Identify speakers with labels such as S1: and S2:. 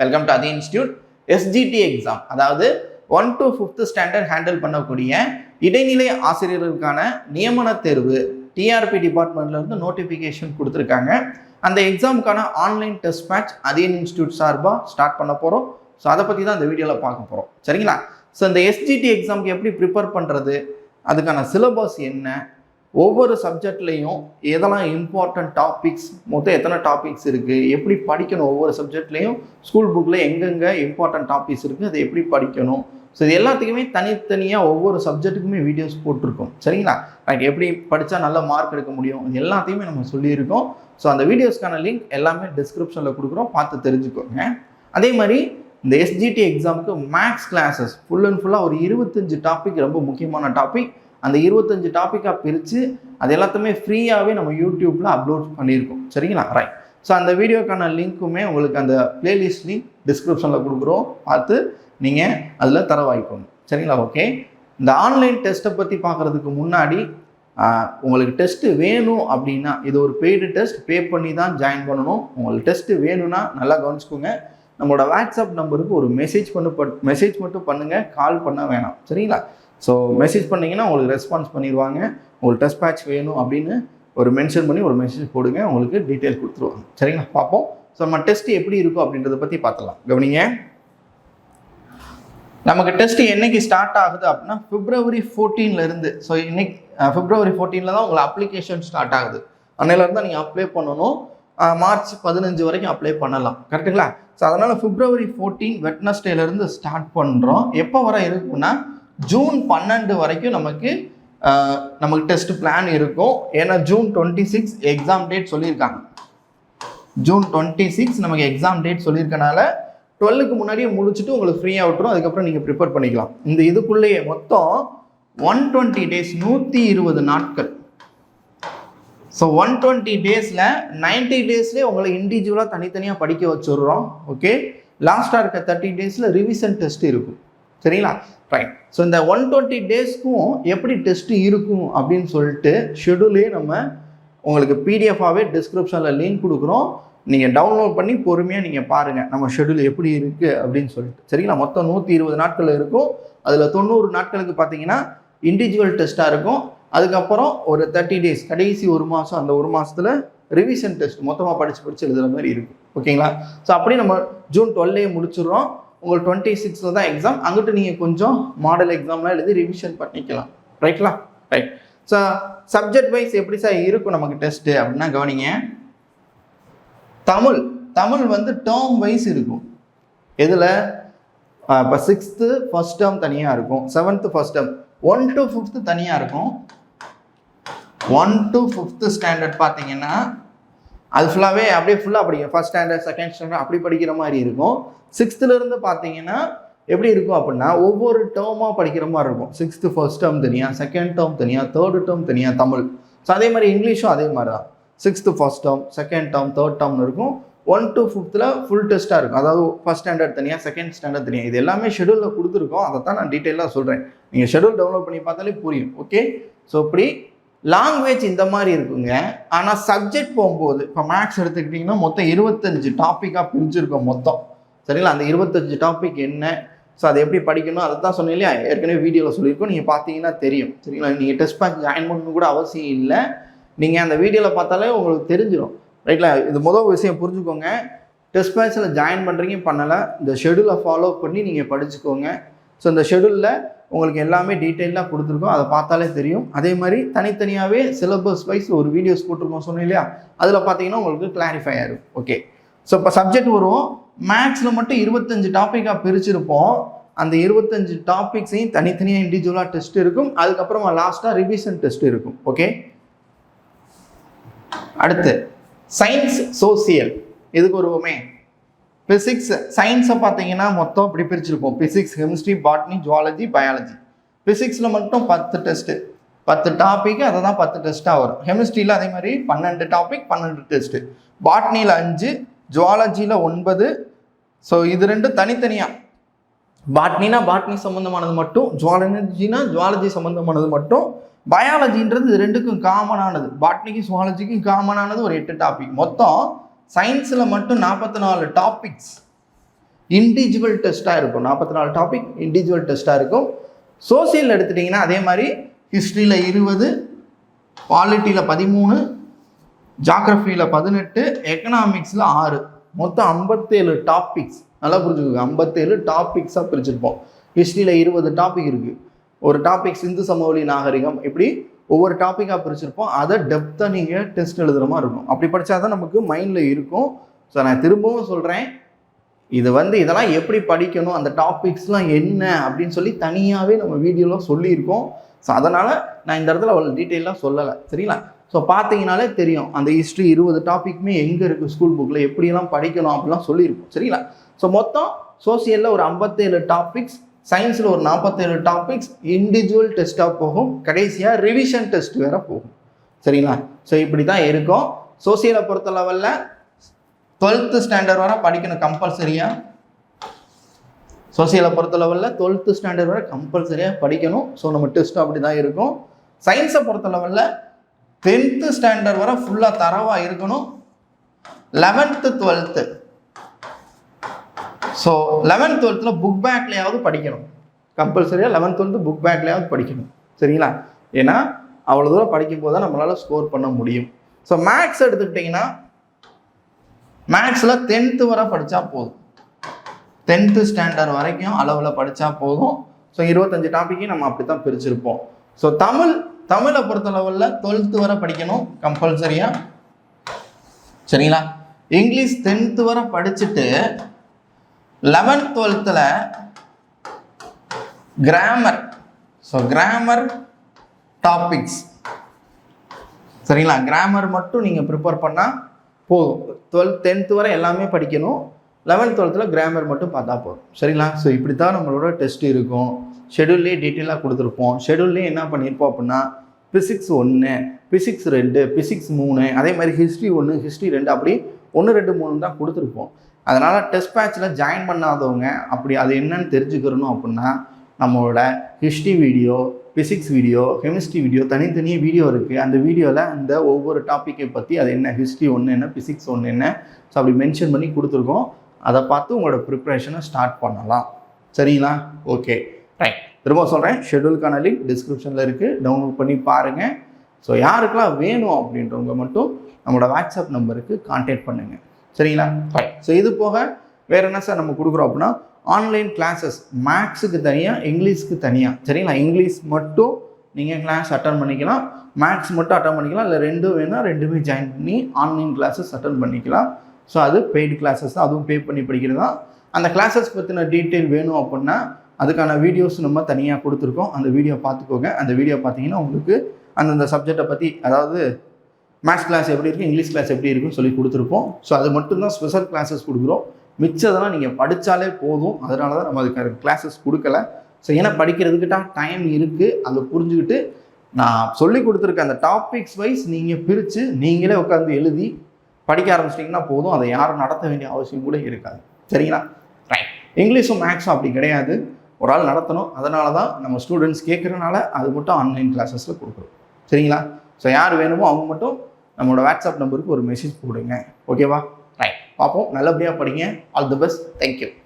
S1: Welcome to அதி institute SGT exam அதாவது one to fifth standard handle பண்ணக்கூடிய இடைநிலை ஆசிரியர்களுக்கான நியமன தேர்வு டிஆர்பி டிபார்ட்மெண்ட்லேருந்து நோட்டிஃபிகேஷன் கொடுத்துருக்காங்க. அந்த எக்ஸாமுக்கான online test match Athiyan institute சார்பாக ஸ்டார்ட் பண்ண போகிறோம் ஸோ அதை பற்றி தான் இந்த வீடியோவில் பார்க்க போகிறோம் சரிங்களா? ஸோ இந்த எஸ்ஜிடி எக்ஸாமுக்கு எப்படி ப்ரிப்பேர் பண்ணுறது அதுக்கான சிலபஸ் என்ன? ஒவ்வொரு சப்ஜெக்ட்லேயும் எதெல்லாம் இம்பார்ட்டன்ட் டாபிக்ஸ் மொத்தம் எத்தனை டாபிக்ஸ் இருக்குது எப்படி படிக்கணும் ஒவ்வொரு சப்ஜெக்ட்லேயும் ஸ்கூல் புக்கில் எங்கெங்கே இம்பார்ட்டன்ட் டாபிக்ஸ் இருக்குது அதை எப்படி படிக்கணும். ஸோ இது எல்லாத்துக்குமே தனித்தனியாக ஒவ்வொரு சப்ஜெக்ட்டுக்குமே வீடியோஸ் போட்டிருக்கோம். சரிங்களா? எனக்கு எப்படி படித்தா நல்ல மார்க் எடுக்க முடியும் இது எல்லாத்தையுமே நம்ம சொல்லியிருக்கோம். ஸோ அந்த வீடியோஸ்க்கான லிங்க் எல்லாமே டிஸ்கிரிப்ஷனில் கொடுக்குறோம். பார்த்து தெரிஞ்சுக்கோங்க. அதே மாதிரி இந்த எஸ்ஜிடி எக்ஸாமுக்கு மேக்ஸ் கிளாஸஸ் ஃபுல் அண்ட் ஃபுல்லாக ஒரு இருபத்தஞ்சு டாபிக் ரொம்ப முக்கியமான டாபிக் அந்த இருபத்தஞ்சு டாப்பிக்காக பிரித்து அது எல்லாத்தையுமே ஃப்ரீயாகவே நம்ம யூடியூப்பில் அப்லோட் பண்ணியிருக்கோம். சரிங்களா? ரைட் ஸோ அந்த வீடியோக்கான லிங்க்குமே உங்களுக்கு அந்த பிளேலிஸ்ட் லிங்க் டிஸ்கிரிப்ஷனில் கொடுக்குறோம். பார்த்து நீங்கள் அதில் தரவாய்க்கணும் சரிங்களா? ஓகே இந்த ஆன்லைன் டெஸ்ட்டை பற்றி பார்க்குறதுக்கு முன்னாடி உங்களுக்கு டெஸ்ட்டு வேணும் அப்படின்னா இது ஒரு பெய்டு டெஸ்ட் பே பண்ணி தான் ஜாயின் பண்ணணும். உங்களுக்கு டெஸ்ட்டு வேணும்னா நல்லா கவனிச்சுக்கோங்க. நம்மளோட வாட்ஸ்அப் நம்பருக்கு ஒரு மெசேஜ் பண்ணு மெசேஜ் மட்டும் பண்ணுங்கள் கால் பண்ண வேணாம். சரிங்களா? ஸோ மெசேஜ் பண்ணிங்கன்னா உங்களுக்கு ரெஸ்பான்ஸ் பண்ணிடுவாங்க உங்களுக்கு டெஸ்ட் பேட்ச் வேணும் அப்படின்னு ஒரு மென்ஷன் பண்ணி ஒரு மெசேஜ் போடுங்க. உங்களுக்கு டீட்டெயில் கொடுத்துருவாங்க. சரிங்களா? பார்ப்போம். ஸோ நம்ம டெஸ்ட் எப்படி இருக்கும் அப்படின்றத பற்றி பார்த்துலாம் கவனிங்க. நமக்கு டெஸ்ட் என்னைக்கு ஸ்டார்ட் ஆகுது அப்படின்னா பிப்ரவரி 14 இருந்து. ஸோ இன்னைக்கு பிப்ரவரி 14 தான் உங்களுக்கு அப்ளிகேஷன் ஸ்டார்ட் ஆகுது. அன்னையிலேருந்து தான் நீங்கள் அப்ளை பண்ணணும். மார்ச் பதினஞ்சு வரைக்கும் அப்ளை பண்ணலாம். கரெக்ட்டுங்களா ஸோ அதனால் பிப்ரவரி ஃபோர்டீன் வெட்னஸ்டேலேருந்து ஸ்டார்ட் பண்ணுறோம் எப்போ வர இருக்குன்னா ஜூன் பன்னெண்டு வரைக்கும் நமக்கு நமக்கு டெஸ்ட் பிளான் இருக்கும். ஏன்னா June twenty six exam date சொல்லியிருக்காங்க. ஜூன் டுவெண்ட்டி சிக்ஸ் நமக்கு எக்ஸாம் டேட் சொல்லியிருக்கனால டுவெல்லுக்கு முன்னாடியே முடிச்சுட்டு உங்களுக்கு ஃப்ரீயாக விட்டுரும். அதுக்கப்புறம் நீங்கள் ப்ரிப்பேர் பண்ணிக்கலாம். இந்த இதுக்குள்ளேயே மொத்தம் ஒன் டுவெண்ட்டி டேஸ் நூற்றி இருபது நாட்கள். ஸோ ஒன் டுவெண்ட்டி டேஸில் நைன்ட்டி டேஸ்லேயே உங்களை இண்டிவிஜுவலாக தனித்தனியாக படிக்க வச்சுடுறோம். ஓகே லாஸ்ட்டாக இருக்க தேர்ட்டி டேஸில் ரிவிஷன் டெஸ்ட் இருக்கும். சரிங்களா? ரைட் ஸோ இந்த ஒன் டுவெண்ட்டி டேஸ்க்கும் எப்படி டெஸ்ட்டு இருக்கும் அப்படின்னு சொல்லிட்டு ஷெடியூலே நம்ம உங்களுக்கு பிடிஎஃபாகவே டிஸ்கிரிப்ஷனில் லிங்க் கொடுக்குறோம். நீங்கள் டவுன்லோட் பண்ணி பொறுமையாக நீங்கள் பாருங்கள் நம்ம ஷெடியூல் எப்படி இருக்குது அப்படின்னு சொல்லிட்டு. சரிங்களா? மொத்தம் நூற்றி இருபது நாட்கள் இருக்கும். அதில் தொண்ணூறு நாட்களுக்கு பார்த்தீங்கன்னா இண்டிவிஜுவல் டெஸ்ட்டாக இருக்கும். அதுக்கப்புறம் ஒரு தேர்ட்டி டேஸ் கடைசி ஒரு மாதம் அந்த ஒரு மாதத்தில் ரிவிஷன் டெஸ்ட் மொத்தமாக படித்து படித்து எழுதுகிற மாதிரி இருக்கும். ஓகேங்களா ஸோ அப்படியே நம்ம ஜூன் டுவெல்லே முடிச்சிடுறோம். உங்களுக்கு டுவெண்ட்டி சிக்ஸில் தான் எக்ஸாம் அங்கிட்டு நீங்கள் கொஞ்சம் மாடல் எக்ஸாம்லாம் எழுதி ரிவிஷன் பண்ணிக்கலாம். ரைட்லா ரைட் ஸோ சப்ஜெக்ட் வைஸ் எப்படி சார் இருக்கும் நமக்கு டெஸ்ட்டு அப்படின்னா கவனிங்க. தமிழ். தமிழ் வந்து டேர்ம் வைஸ் இருக்கும். எதில்? இப்போ சிக்ஸ்த்து ஃபஸ்ட் டேர்ம் தனியாக இருக்கும். Seventh first term one to fifth தனியாக இருக்கும். ஒன் டு ஃபிஃப்த்து ஸ்டாண்டர்ட் பார்த்தீங்கன்னா அது ஃபுல்லாகவே அப்படியே ஃபுல்லாக படிக்கும் ஃபஸ்ட் ஸ்டாண்டர்ட் செகண்ட் ஸ்டாண்டர்ட் அப்படி படிக்கிற மாதிரி இருக்கும். சிக்ஸ்த்துலேருந்து பார்த்தீங்கன்னா எப்படி இருக்கும் அப்படின்னா ஒவ்வொரு டேர்மாக படிக்கிற மாதிரி இருக்கும். சிக்ஸ்த்து ஃபர்ஸ்ட் டேர்ம் தனியாக செகண்ட் டேர்ம் தனியாக தேர்டு டேர்ம் தனியாக தமிழ். ஸோ அதே மாதிரி இங்கிலீஷும் அதே மாதிரி தான். Sixth first term second term third டேர்ம்னு இருக்கும். ஒன் டு ஃபிஃப்த்தில் ஃபுல் டெஸ்ட்டாக இருக்கும். அதாவது ஃபஸ்ட் ஸ்டாண்டர்ட் தனியாக செகண்ட் ஸ்டாண்டர்ட் தனியாக இது எல்லாமே ஷெடியூலில் கொடுத்துருக்கோம். அதை தான் நான் டீட்டெயிலாக சொல்கிறேன் நீங்கள் ஷெடியூல் டவுன்லோட் பண்ணி பார்த்தாலே புரியும். ஓகே ஸோ இப்படி லாங்குவேஜ் இந்த மாதிரி இருக்குங்க. ஆனால் சப்ஜெக்ட் போகும்போது இப்போ மேக்ஸ் எடுத்துக்கிட்டிங்கன்னா மொத்தம் இருபத்தஞ்சு டாப்பிக்காக பிரிஞ்சிருக்கோம் மொத்தம். சரிங்களா? அந்த இருபத்தஞ்சு டாபிக் என்ன? ஸோ அதை எப்படி படிக்கணும்? அதை தான் சொன்னேன் இல்லையா? ஏற்கனவே வீடியோவில் சொல்லியிருக்கோம். நீங்கள் பார்த்தீங்கன்னா தெரியும். சரிங்களா? நீங்கள் டெஸ்ட் பேக் ஜாயின் பண்ணணும் கூட அவசியம் இல்லை. நீங்கள் அந்த வீடியோவில் பார்த்தாலே உங்களுக்கு தெரிஞ்சிடும் ரைட்ல இது முதல் விஷயம் புரிஞ்சுக்கோங்க. டெஸ்ட் பேட்சில் ஜாயின் பண்ணுறீங்க பண்ணலை. இந்த ஷெடியூலை ஃபாலோ பண்ணி நீங்கள் படிச்சுக்கோங்க. ஸோ இந்த ஷெடியூலில் உங்களுக்கு எல்லாமே டீட்டெயிலாக கொடுத்துருக்கோம். அதை பார்த்தாலே தெரியும். அதே மாதிரி தனித்தனியாகவே சிலபஸ் வைஸ் ஒரு வீடியோஸ் போட்டிருக்கோம் சொன்னேன் இல்லையா? அதில் பார்த்தீங்கன்னா உங்களுக்கு கிளாரிஃபை ஆயிரும். ஓகே ஸோ இப்போ சப்ஜெக்ட் வரும். மேக்ஸில் மட்டும் இருபத்தஞ்சு டாப்பிக்காக பிரிச்சிருப்போம். அந்த இருபத்தஞ்சு டாபிக்ஸையும் தனித்தனியாக இண்டிவிஜுவலாக டெஸ்ட் இருக்கும். அதுக்கப்புறமா லாஸ்ட்டாக ரிவிஷன் டெஸ்ட் இருக்கும். ஓகே அடுத்து சயின்ஸ் சோசியல் இதுக்கு வருவோமே? ஃபிசிக்ஸ் சயின்ஸை பார்த்தீங்கன்னா மொத்தம் இப்படி பிரிச்சிருப்போம். Physics chemistry botany zoology biology ஃபிசிக்ஸில் மட்டும் பத்து டெஸ்ட்டு பத்து டாபிக் அதை தான் பத்து டெஸ்ட்டாக வரும். கெமிஸ்ட்ரியில் அதே மாதிரி பன்னெண்டு டாபிக் பன்னெண்டு டெஸ்ட்டு பாட்னியில் அஞ்சு ஜுவாலஜியில் ஒன்பது. ஸோ இது ரெண்டும் தனித்தனியாக பாட்னினா பாட்னி சம்மந்தமானது மட்டும் ஜுவாலஜினா ஜுவாலஜி சம்மந்தமானது மட்டும் பயாலஜின்றது இது ரெண்டுக்கும் காமனானது பாட்னிக்கும் ஜுவாலஜிக்கும் காமனானது ஒரு எட்டு டாபிக் மொத்தம் சயின்ஸில் மட்டும் நாற்பத்தி நாலு டாபிக்ஸ் இண்டிவிஜுவல் டெஸ்ட்டாக இருக்கும். நாற்பத்தி நாலு டாபிக் இண்டிவிஜுவல் டெஸ்ட்டாக இருக்கும். சோசியல் எடுத்துட்டிங்கன்னா அதே மாதிரி ஹிஸ்ட்ரியில் இருபது பாலிட்டியில் பதிமூணு ஜாகிரஃபியில் பதினெட்டு எக்கனாமிக்ஸில் ஆறு. மொத்தம் ஐம்பத்தேழு டாபிக்ஸ் நல்லா புரிஞ்சுக்கோங்க. ஐம்பத்தேழு டாபிக்ஸாக பிரிச்சிருப்போம். ஹிஸ்ட்ரியில் இருபது டாபிக் இருக்குது ஒரு டாபிக் சிந்து சமவெளி நாகரிகம். இப்படி ஒவ்வொரு டாப்பிக்காக பிரிச்சிருப்போம். அதை டெப்த்தாக நீங்கள் டெஸ்ட் எழுதுகிற மாதிரி இருக்கும். அப்படி படித்தா தான் நமக்கு மைண்டில் இருக்கும். ஸோ நான் திரும்பவும் சொல்கிறேன் இது வந்து இதெல்லாம் எப்படி படிக்கணும்? அந்த டாபிக்ஸ்லாம் என்ன? அப்படின்னு சொல்லி தனியாகவே நம்ம வீடியோவில் சொல்லியிருக்கோம். ஸோ அதனால் நான் இந்த இடத்துல அவ்வளோ டீட்டெயிலாக சொல்லலை. சரிங்களா? ஸோ பார்த்தீங்கனாலே தெரியும். அந்த ஹிஸ்ட்ரி இருபது டாப்பிக்குமே எங்கே இருக்குது ஸ்கூல் புக்கில் எப்படியெல்லாம் படிக்கணும்? அப்படிலாம் சொல்லியிருக்கோம். சரிங்களா? ஸோ மொத்தம் சோசியலில் ஒரு ஐம்பத்தேழு டாபிக்ஸ் சயின்ஸில் ஒரு நாற்பத்தேழு டாபிக்ஸ் இண்டிவிஜுவல் டெஸ்ட்டாக போகும். கடைசியாக ரிவிஷன் டெஸ்ட் வேற போகும். சரிங்களா? ஸோ இப்படி தான் இருக்கும் சோசியலை பொறுத்த லெவலில் டுவெல்த்து ஸ்டாண்டர்ட் வர படிக்கணும் கம்பல்சரியாக சோசியலை பொறுத்த லெவலில் டுவெல்த்து ஸ்டாண்டர்ட் வரை கம்பல்சரியாக படிக்கணும். ஸோ நம்ம டெஸ்ட்டு அப்படி தான் இருக்கும் சயின்ஸை பொறுத்த லெவலில் டென்த்து ஸ்டாண்டர்ட் வரை ஃபுல்லாக தரவாக இருக்கணும். லெவன்த்து டுவெல்த்து ஸோ லெவன்த் டுவெல்த்தில் புக் பேக்லேயாவது படிக்கணும். கம்பல்சரியாக லெவன்த் டுவெல்த்து புக் பேக்லேயாவது படிக்கணும். சரிங்களா? ஏன்னா அவ்வளோ தூரம் படிக்கும் போது தான் நம்மளால் ஸ்கோர் பண்ண முடியும். ஸோ மேக்ஸ் எடுத்துக்கிட்டிங்கன்னா மேக்ஸில் டென்த்து வரை படித்தா போதும். டென்த்து ஸ்டாண்டர்ட் வரைக்கும் அளவில் படித்தா போதும். ஸோ இருபத்தஞ்சு டாப்பிக்கையும் நம்ம அப்படி தான் பிரிச்சிருப்போம். ஸோ தமிழ் தமிழை பொறுத்த லெவலில் டுவெல்த்து வரை படிக்கணும். கம்பல்சரியாக சரிங்களா? இங்கிலீஷ் டென்த்து வரை படிச்சுட்டு லெவன்த் டுவெல்த்தில் கிராமர் ஸோ கிராமர் டாபிக்ஸ் சரிங்களா? கிராமர் மட்டும் நீங்கள் ப்ரிப்பேர் பண்ணால் போதும். டுவெல்த் டென்த்து வரை எல்லாமே படிக்கணும். லெவன்த் டுவெல்த்தில் கிராமர் மட்டும் பார்த்தா போதும். சரிங்களா? ஸோ இப்படி தான் நம்மளோட டெஸ்ட் இருக்கும். ஷெடியூல்லே டீட்டெயிலாக கொடுத்துருப்போம். ஷெடியூல்லே என்ன பண்ணியிருப்போம் அப்படின்னா ஃபிசிக்ஸ் ஒன்று ஃபிசிக்ஸ் ரெண்டு ஃபிசிக்ஸ் மூணு அதே மாதிரி ஹிஸ்ட்ரி ஒன்று ஹிஸ்ட்ரி ரெண்டு அப்படி ஒன்று ரெண்டு மூணு தான் கொடுத்துருப்போம். அதனால் டெஸ்ட் பேட்சில் ஜாயின் பண்ணாதவங்க அப்படி அது என்னன்னு தெரிஞ்சுக்கிறணும் அப்படின்னா நம்மளோட history video physics video chemistry video தனித்தனியாக வீடியோ இருக்குது அந்த வீடியோவில் அந்த ஒவ்வொரு டாப்பிக்கை பற்றி அது என்ன ஹிஸ்ட்ரி ஒன்று என்ன ஃபிசிக்ஸ் ஒன்று என்ன? ஸோ அப்படி மென்ஷன் பண்ணி கொடுத்துருக்கோம். அதை பார்த்து உங்களோட ப்ரிப்ரேஷனை ஸ்டார்ட் பண்ணலாம். சரிங்களா? ஓகே ரைட் திரும்ப சொல்கிறேன் ஷெடியூலுக்கான லிங்க் டிஸ்கிரிப்ஷனில் இருக்குது டவுன்லோட் பண்ணி பாருங்கள் ஸோ யாருக்கெல்லாம் வேணும் அப்படின்றவங்க மட்டும் நம்மளோட வாட்ஸ்அப் நம்பருக்கு கான்டாக்ட் பண்ணுங்கள் சரிங்களா? ஸோ இது போக வேறு என்ன சார் நம்ம கொடுக்குறோம் அப்படின்னா ஆன்லைன் கிளாஸஸ் மேக்ஸுக்கு தனியாக இங்கிலீஷ்க்கு தனியாக சரிங்களா? இங்கிலீஷ் மட்டும் நீங்கள் கிளாஸ் அட்டன் பண்ணிக்கலாம். மேக்ஸ் மட்டும் அட்டன் பண்ணிக்கலாம். இல்லை ரெண்டும் வேணால் ரெண்டுமே ஜாயின் பண்ணி ஆன்லைன் கிளாஸஸ் அட்டன் பண்ணிக்கலாம். ஸோ அது பெய்டு கிளாஸஸ் தான் அதுவும் பே பண்ணி படிக்கிறது தான். அந்த கிளாஸஸ் பற்றின டீட்டெயில் வேணும் அப்படின்னா அதுக்கான வீடியோஸ் நம்ம தனியாக கொடுத்துருக்கோம். அந்த வீடியோ பார்த்துக்கோங்க. அந்த வீடியோ பார்த்தீங்கன்னா உங்களுக்கு அந்தந்த சப்ஜெக்டை பற்றி அதாவது மேத்ஸ் கிளாஸ் எப்படி இருக்கும் இங்கிலீஷ் கிளாஸ் எப்படி இருக்குன்னு சொல்லி கொடுத்துருப்போம். ஸோ அது மட்டும்தான் ஸ்பெஷல் கிளாஸஸ் கொடுக்குறோம். மிச்சதெல்லாம் நீங்கள் படித்தாலே போதும். அதனால தான் நம்ம அதுக்கான கிளாஸஸ் கொடுக்கல. ஸோ ஏன்னா படிக்கிறதுக்கிட்ட டைம் இருக்குது அதை புரிஞ்சுக்கிட்டு நான் சொல்லி கொடுத்துருக்க அந்த டாபிக்ஸ் வைஸ் நீங்கள் பிரித்து நீங்களே உட்காந்து எழுதி படிக்க ஆரம்பிச்சிட்டிங்கன்னா போதும். அதை யாரும் நடத்த வேண்டிய அவசியம் கூட இருக்காது. சரிங்களா? ரைட் இங்கிலீஷும் மேக்ஸும் அப்படி கிடையாது. ஒரு ஆள் நடத்தணும். அதனால தான் நம்ம ஸ்டூடெண்ட்ஸ் கேட்குறனால அது மட்டும் ஆன்லைன் கிளாஸஸில் கொடுக்குறோம். சரிங்களா? ஸோ யார் வேணுமோ அவங்க மட்டும் நம்மளோட வாட்ஸ்அப் நம்பருக்கு ஒரு மெசேஜ் போடுங்க. ஓகேவா ரைட் பார்ப்போம். நல்லபடியாக படிங்க. All the best thank you